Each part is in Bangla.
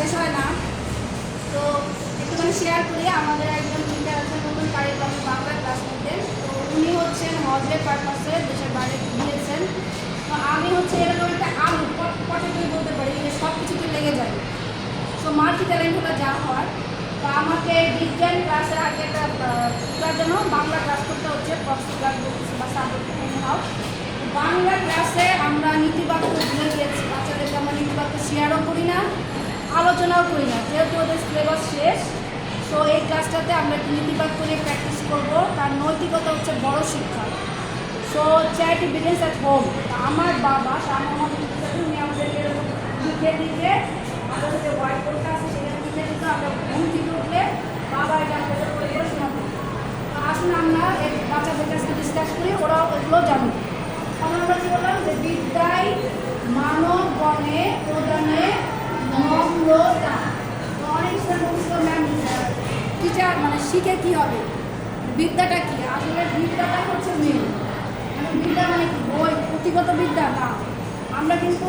শেষ হয় না। তো একটুখানি শেয়ার করি, আমাদের একজন টিচার আছেন নতুন কারিগর বাংলা ক্লাস নিতেন তো উনি হচ্ছেন হজের পারপাসে দেশের বাইরে গিয়েছেন। তো আমি হচ্ছে এরকম একটা আলু পট পটে করে বলতে পারি সব কিছুতে লেগে যায়। তো মাল্টি ট্যালেন্ট হলো যা হয়, তো আমাকে বিজ্ঞান ক্লাসে আগে একটা তার জন্য বাংলা ক্লাস করতে হচ্ছে কষ্ট ক্লাস বা সাবজেক্ট হাও বাংলা ক্লাসে আমরা নীতিবাক্য ভুলে গিয়েছি, বাচ্চাদেরকে আমরা নীতিবাক্য শেয়ারও করি না। আলোচনাও করি না, যেহেতু ওদের সিলেবাস শেষ সো এই ক্লাসটাতে আমরা নীতিবাক্য নিয়ে প্র্যাকটিস করব। তার নৈতিকতা হচ্ছে বড় শিক্ষা। So charity begins at home আমার বাবা মোহাম্মদ মুস্তাফি উনি আমাদেরকে লিখে দিতে আমাদের যে হোয়াইট বোর্ডটা আছে, সেখানে লিখে দিতে আমরা ঘুম থেকে উঠলে বাবা এটা আমাদের পরিবার শোনাবো আসুন আমরা এই বাচ্চাদের কাছে ডিসকাস করি ওরা ওগুলো জানুক। আমরা আমরা কি বললাম যে বিদ্যায় মানব গণে প্রদানে নম্রতা তো অনেক টিচার মানে শিখে কি হবে? বিদ্যাটা কি? আসলে বিদ্যাটা হচ্ছে মেন মানে বিদ্যা মানে কি? বই, পুঁথিগত বিদ্যা, না। আমরা কিন্তু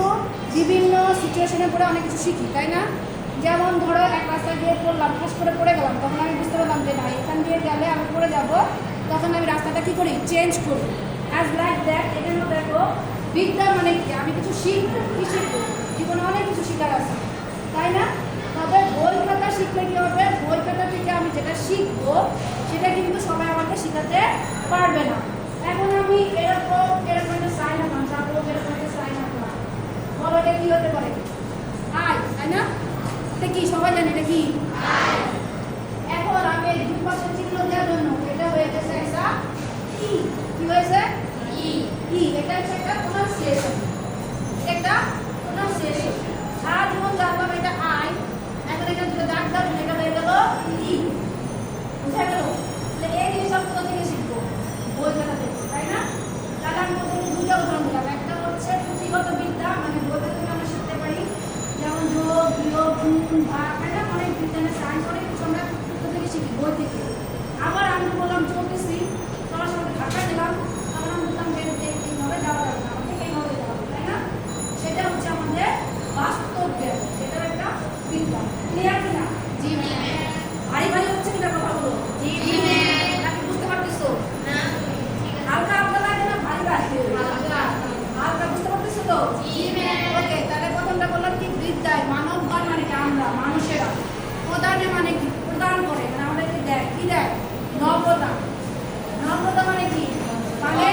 বিভিন্ন সিচুয়েশনে পড়ে অনেক কিছু শিখি, তাই না? যেমন ধরো, এক রাস্তা দিয়ে পড়লাম ফাঁস করে পড়ে গেলাম, তখন আমি বুঝতে পারলাম যে না, এখান দিয়ে গেলে আমি পড়ে যাব। তখন আমি রাস্তাটা কী করি? চেঞ্জ করি। অ্যাজ লাইক দ্যাট এখানেও দেখো, বিদ্যা মানে কি? আমি কিছু শিখব, কী শিখব জীবনে অনেক কিছু শেখার আছে তাই না তবে বই খাতা শিখলে কি হবে বই খাতা থেকে আমি যেটা শিখব, সেটা কিন্তু সবাই আমাকে শেখাতে পারবে না। এখন আমি এরকম এরকম একটা সাইন আঁকলাম, তারপর এরকম একটা সাইন আঁকলাম। বলো এটা কি হতে পারে? আয়, তাই না? এটা কি, সবাই জানে এটা কি? এখন আমি এই দুই পাশে চিহ্ন দেওয়ার জন্য এটা হয়ে গেছে একটা ই কি হয়েছে ই ই এটা হচ্ছে একটা প্রোনাউন্সিয়েশন একটা প্রোনাউন্সিয়েশন সারা জীবন জানলাম এটা আই এখন এখানে দুটো দাগ দাগ এটা হয়ে গেল ই বুঝা গেল তাহলে এই জিনিসটা কোথা থেকে শিখব বই খাতা থেকে তাই না তাহলে আমি প্রথমে দুটো উদাহরণ দিলাম একটা হচ্ছে পুঁথিগত বিদ্যা মানে বইটা থেকে আমরা শিখতে পারি যেমন যোগ না অনেক বিজ্ঞানের সায়েন্স অনেক কিছু আমরা থেকে শিখি বই থেকে আবার আমি বললাম চলতেছি তোমার সঙ্গে ধাক্কা দিলাম তখন আমি বললাম যে যে এইভাবে যাওয়া যাবে না আমাকে এইভাবে যাওয়া হবে তাই না সেটা হচ্ছে আমাদের বাস্তব জ্ঞান সেটার একটা বিদ্যা ক্লিয়ার কিনা জি ভারী ভারী হচ্ছে কিনা কথাগুলো জি নাকি বুঝতে পারতেছো হালকা হালকা লাগে না ভারী ভারী হালকা বুঝতে পারতেছো তো ওকে তাহলে প্রথমটা বললাম কি বিদ্যায় মানবগণ মানে কি আমরা মানুষেরা প্রদানে মানে কি প্রদান করে মানে আমাদেরকে দেয় কি দেয় নম্রতা নম্রতা মানে কি মানে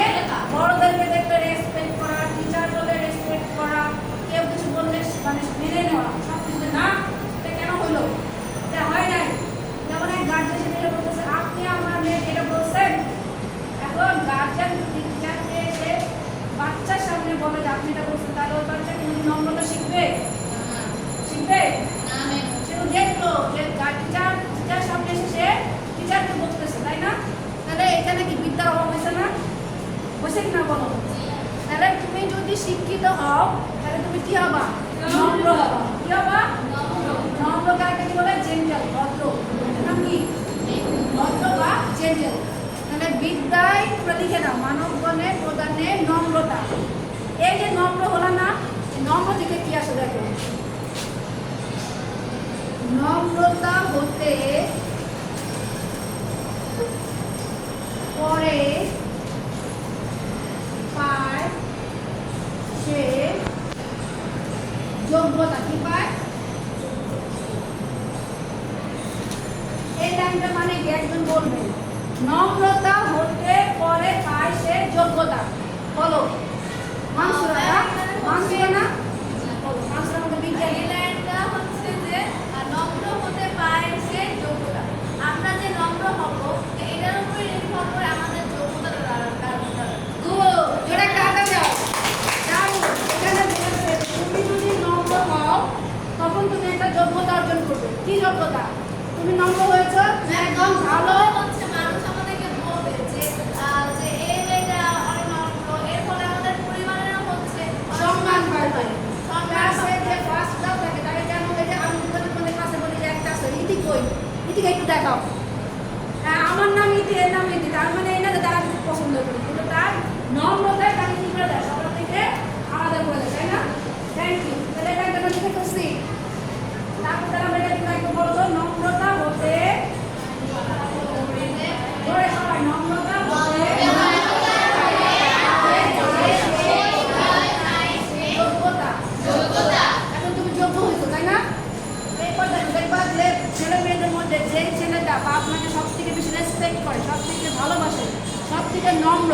বড়দেরকে দেখলে রেসপেক্ট করা টিচার বলে রেসপেক্ট করা কেউ কিছু বললে মানে মেনে নেওয়া সব কিছু না এটা কেন হইল এটা হয় নাই যেমন এক গার্জেন সেটা বলতেছে আপনি আমার মেয়েকে এটা বলছেন এখন গার্জেন যদি টিচারকে এসে বাচ্চার সামনে বলে যে আপনি এটা বলছেন তাহলে ওই বাচ্চা কিন্তু নম্রতা শিখবে শিখবে সে তো দেখল যে টিচার টিচার সামনে এসে সে টিচারকে বলতেছে তাই না তাহলে এখানে কি বিদ্যার অভাব হয়েছে না হয়েছে কি না বলো তাহলে তুমি যদি শিক্ষিত হও তাহলে তুমি কি হবা? নম্র হবা কি হবা বলে? জেন্টাল ভদ্র। কি? ভদ্র বা জেন্টাল তাহলে বিদ্যায় তোমরা লিখে প্রদানে নম্রতা। এই যে নম্র হলো না নম্র থেকে কি আসে দেখো? নম্রতা হতে পরে পায় সে যোগ্যতা কি পায় এই লাইনটা মানে কি একজন বলবেন নম্রতা হতে পরে পায় সে যোগ্যতা বলো মানসুরা না মানসুরা না বলো মানসুরা আমাদের বিজ্ঞানী আমরা যে নম্র হব এটার উপরে নির্ভর করে আমাদের যোগ্যতাটা দাঁড়াবে গুড জোরে একটা হাতা দাও যাও এখানে বলেছে তুমি যদি নম্র হও তখন তুমি একটা যোগ্যতা অর্জন করবে। কি যোগ্যতা? তুমি নম্র হয়েছো? একদম ভালো? হচ্ছে মানুষ আমাদেরকে বলবে যে যে এই মেয়েটা অনেক এর ফলে আমাদের পরিবারেরও হচ্ছে সম্মান পাবে সম্মান ক্লাসে যে ফার্স্ট দাও থাকে তাকে কেন এই যে আমি যদি তোমাদের ক্লাসে বলি যে একটা আছে ইতি কই? ইতিকে একটু দেখাও। হ্যাঁ আমার নাম ইতি এর নাম ইতি। তার মানে এই না যে তারা খুব পছন্দ করি। কিন্তু তার নম্রতায় তাকে কি করে দেয় সবার থেকে আলাদা করে দেয় তাই না থ্যাংক ইউ তাহলে এটা একটা দিকে খুশি তারপরে বা আপনাকে সব থেকে বেশি রেসপেক্ট করে সব থেকে ভালোবাসে সব থেকে নম্র,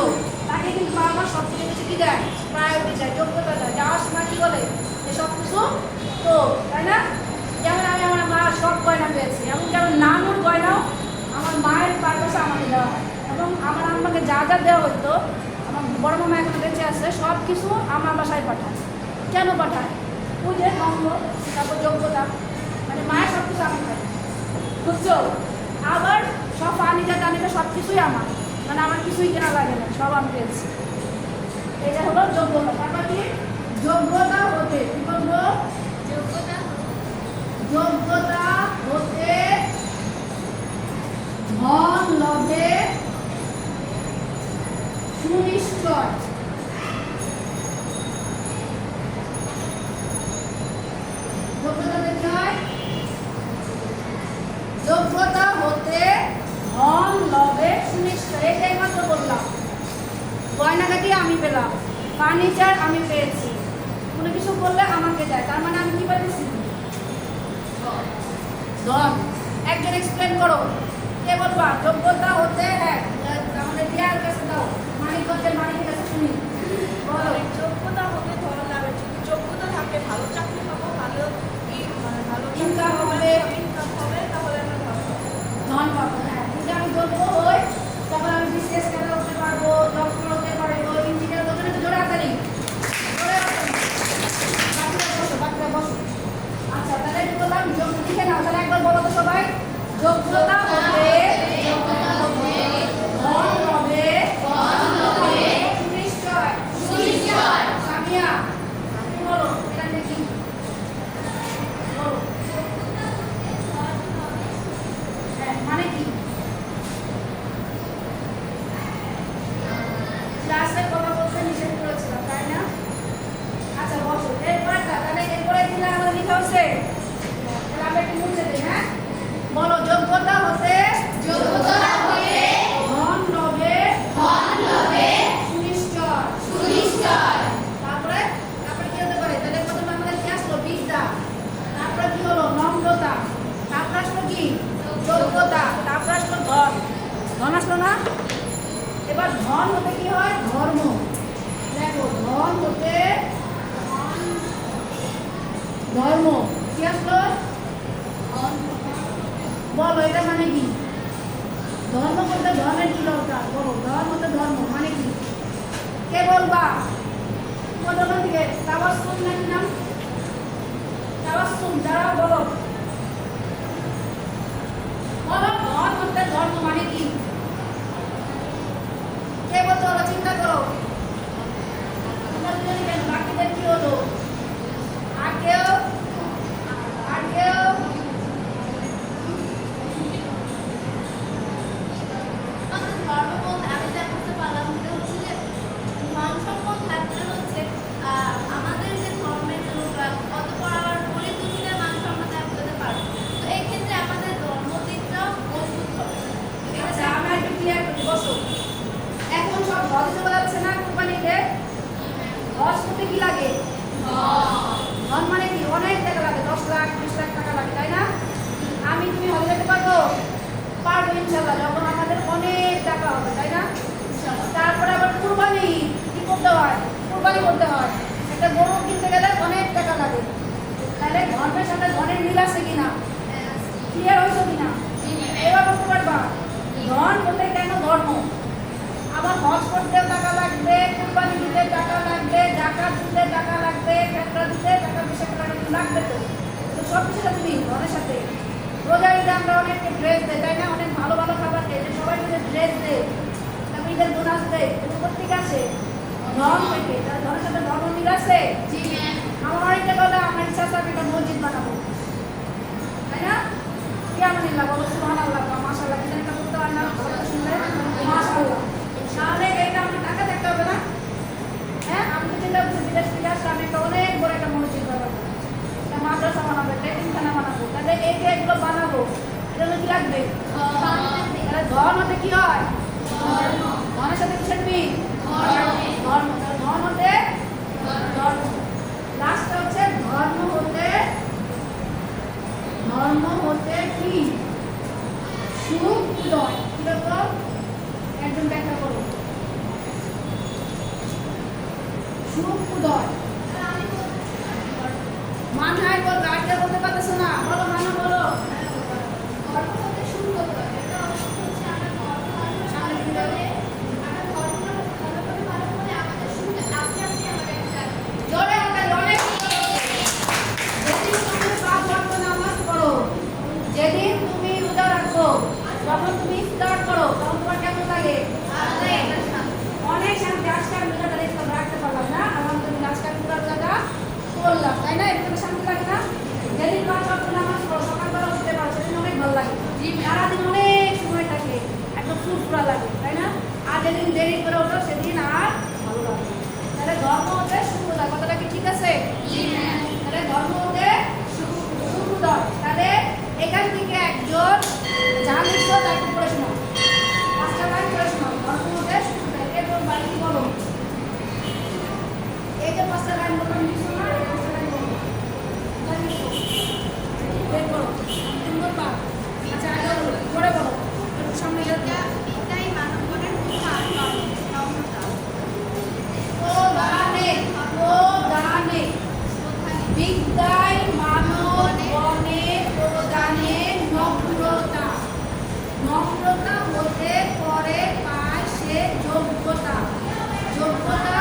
তাকে কিন্তু বাবা মা সব থেকে বেশি কি দেয়? প্রায়োরিটি দেয়, যোগ্যতা দেয়। যাওয়ার সময় কি বলে? যে সব কিছু তো, তাই না? যেমন আমি আমার মার সব গয়না পেয়েছি এমন যেমন নানুর গয়নাও আমার মায়ের পারপাসে আমাকে দেওয়া হয়। এবং আমার আম্মাকে যা যা দেওয়া হতো আমার বড় মামা এখন বেঁচে আছে, সব কিছু আমার বাসায় পাঠায়। কেন পাঠায়? পুজোর নম্র, তারপর যোগ্যতা মানে মায়ের সব কিছু আমি খাই বুঝছ? আবার সব ফার্নিচার টার্নিচার সব কিছুই আমার। মানে আমার কিছুই কেনা লাগে না, সব আমি পেয়েছি। এটা হলো যোগ্যতা। তারপর কি? যোগ্যতা হতে কি বলব? যোগ্যতা যোগ্যতা হতে ধন লভে সুনিশ্চয় যোগ্যতা দেখতে হয় যোগ্যতা হতে ধন লভে সুনিশ্চয় এটাই মাত্র বললাম গয়নাগাটি আমি পেলাম। ফার্নিচার আমি পেয়েছি। কোনো কিছু করলে আমাকে দেয়। তার মানে আমি কি ধন একজন এক্সপ্লেন করো। কে বলবা? যোগ্যতা হতে হ্যাঁ আমাদের দিয়ার কাছে দাও? মানিকগঞ্জের মানিকের কাছে শুনি। বলো। যোগ্যতা হতে ধরো লাভের যদি যোগ্যতা থাকে ভালো চাকরি পাবো ভালো মানে ভালো ইনকাম হবে তাহলে আমরা ভালো পাবো। ধন পাবো হ্যাঁ যদি আমি যোগ্য হই তখন আমি বিসিএস কেন হতে পারব ডক্টর হতে পারব ইঞ্জিনিয়ার হতে পারব জোরে হাতালি জোরে হাতালি বাকিরা বসো বাকিরা বসো আচ্ছা তাহলে কি বললাম যোগ্য লিখে নাও তাহলে একবার বলো তো সবাই যোগ্যতা হতে ধন হবে সুনিশ্চয় সামিয়া তুমি বলো এটা দেখি বলো হ্যাঁ মানে কি ক্লাসে কথা বলতে নিষেধ করেছিলাম তাই না আচ্ছা বসো এরপরে তাহলে এরপরে দিলে আমার লিখা হচ্ছে তাহলে আমরা একটু মুছে দিই হ্যাঁ বলো যোগ্যতা হতে যোগ্যতা হতে ধন লভে ধন লভে সুনিশ্চয় সুনিশ্চয় তারপরে তারপরে কি হতে পারে তাহলে প্রথমে আমাদের কি আসলো বিদ্যা তারপরে কি হলো নম্রতা তারপরে আসলো কি যোগ্যতা তারপরে আসলো ধন ধন আসলো না এবার ধন হতে কি হয় ধর্ম দেখো ধন হতে ধর্ম কি আসলো বলো, এটা মানে কি? ধর্ম করতে ধর্মের কি দরকার? বলো, ধর্ম তো ধর্ম মানে কি? কে বলবা? কত দিকে তাবাসসুম নাকি নাম? তাবাসসুম যারা বলো ধর্ম হতে ধর্ম মানে কি কে বলতে হলো চিন্তা করো তোমরা দুজনে কেন বাকিদের কি হলো আর কেউ আর কেউ আমাদের ধর্ম বলতে আমি যা বুঝতে পারলাম সেটা হচ্ছে যে ধন সম্পদ থাকলে হচ্ছে আহ, আমাদের যে ধর্মের লোকরা অতপর আবার গরিব দুঃখীদের মান সম্মান দেওয়া বোঝাতে পারবে তো এই ক্ষেত্রে আমাদের ধর্ম দিকটাও মজবুত হবে আচ্ছা আমরা একটু ক্লিয়ার করি বসো এখন সব হজে চলে যাচ্ছে না কোম্পানিতে হজ করতে কি লাগে ধন মানে কি অনেক টাকা লাগে দশ লাখ বিশ লাখ টাকা লাগে তাই না আমি তুমি হজে যেতে পারব পারব ইনশাল্লাহ যখন আমাদের অনেক টাকা হবে তাই না তারপরে আবার কুরবানি কি করতে হয় কুরবানি করতে হয়। একটা গরু কিনতে গেলে অনেক টাকা লাগে। তাহলে ধর্মের সাথে ধনের মিল আছে কিনা? ক্লিয়ার হয়েছে কিনা? এবার বলতে পারবা ধন বলতে কেন ধর্ম? আবার হজ করতে টাকা লাগবে, কুরবানি দিতে টাকা লাগবে, জাকাত দিতে টাকা লাগবে ফেতরা দিতে টাকা টাকা লাগবে তো। তো সব কিছু তুমি ধনের সাথে। রোজার ঈদে আমরা অনেক ড্রেস দেয় তাই না? অনেক ভালো ভালো খাবার দেয় সবাই মিলে ড্রেস দেয় তারপর ঈদের বোনাস দেয় কোথেকে আসে? ধন থেকে তার সাথে ধর্ম মিল আছে। আমার গেলে আমার ইচ্ছা আছে আমি একটা মসজিদ বানাবো। তাই না? কি আলহামদুলিল্লাহ বলো সুবহান আল্লাহ মাশাআল্লাহ কিছু একটা করতে পারেন না কথা শুনলে মাশাআল্লাহ তাহলে এটা আমার টাকা দেখতে হবে না হ্যাঁ আমি তো চিন্তা করছি বিদেশ থেকে আসলে আমি একটা অনেক বড় একটা মসজিদ বানাবো একটা মাদ্রাসা বানাবো একটা এতিমখানা বানাবো তাহলে এই যে এগুলো বানাবো এটা হলো কি লাগবে তাহলে ধর্ম হতে কি হয় ধর্মের সাথে কিসের মিল ধর্ম তাহলে ধর্ম হতে ধর্ম লাস্ট হচ্ছে ধর্ম হতে ধর্ম হতে কি? সুদয় কীরকম একদম ব্যাখ্যা করো। সুখ মানহাই করলাম তাই না? একটু শান্তি লাগে না যেদিন পাঁচ অর্থ নামাজ পড়ো সকালবেলা উঠতে পারো সেদিন অনেক ভালো লাগে। সারাদিন অনেক সময় থাকে একদম ফুরফুরা লাগে তাই না? আর যেদিন দেরি করে ওঠো সেদিন আর ভালো লাগে তাহলে ধর্ম হতে শুভতা কথাটা কি ঠিক আছে? তাহলে ধর্ম হতে শুভদয় তাহলে এখান থেকে একজন যা লিখছো তাকে বিদ্যায় মানব বনে প্রদানে নম্রতা। নম্রতা হতে পরে পায় সে যোগ্যতা। যোগ্যতা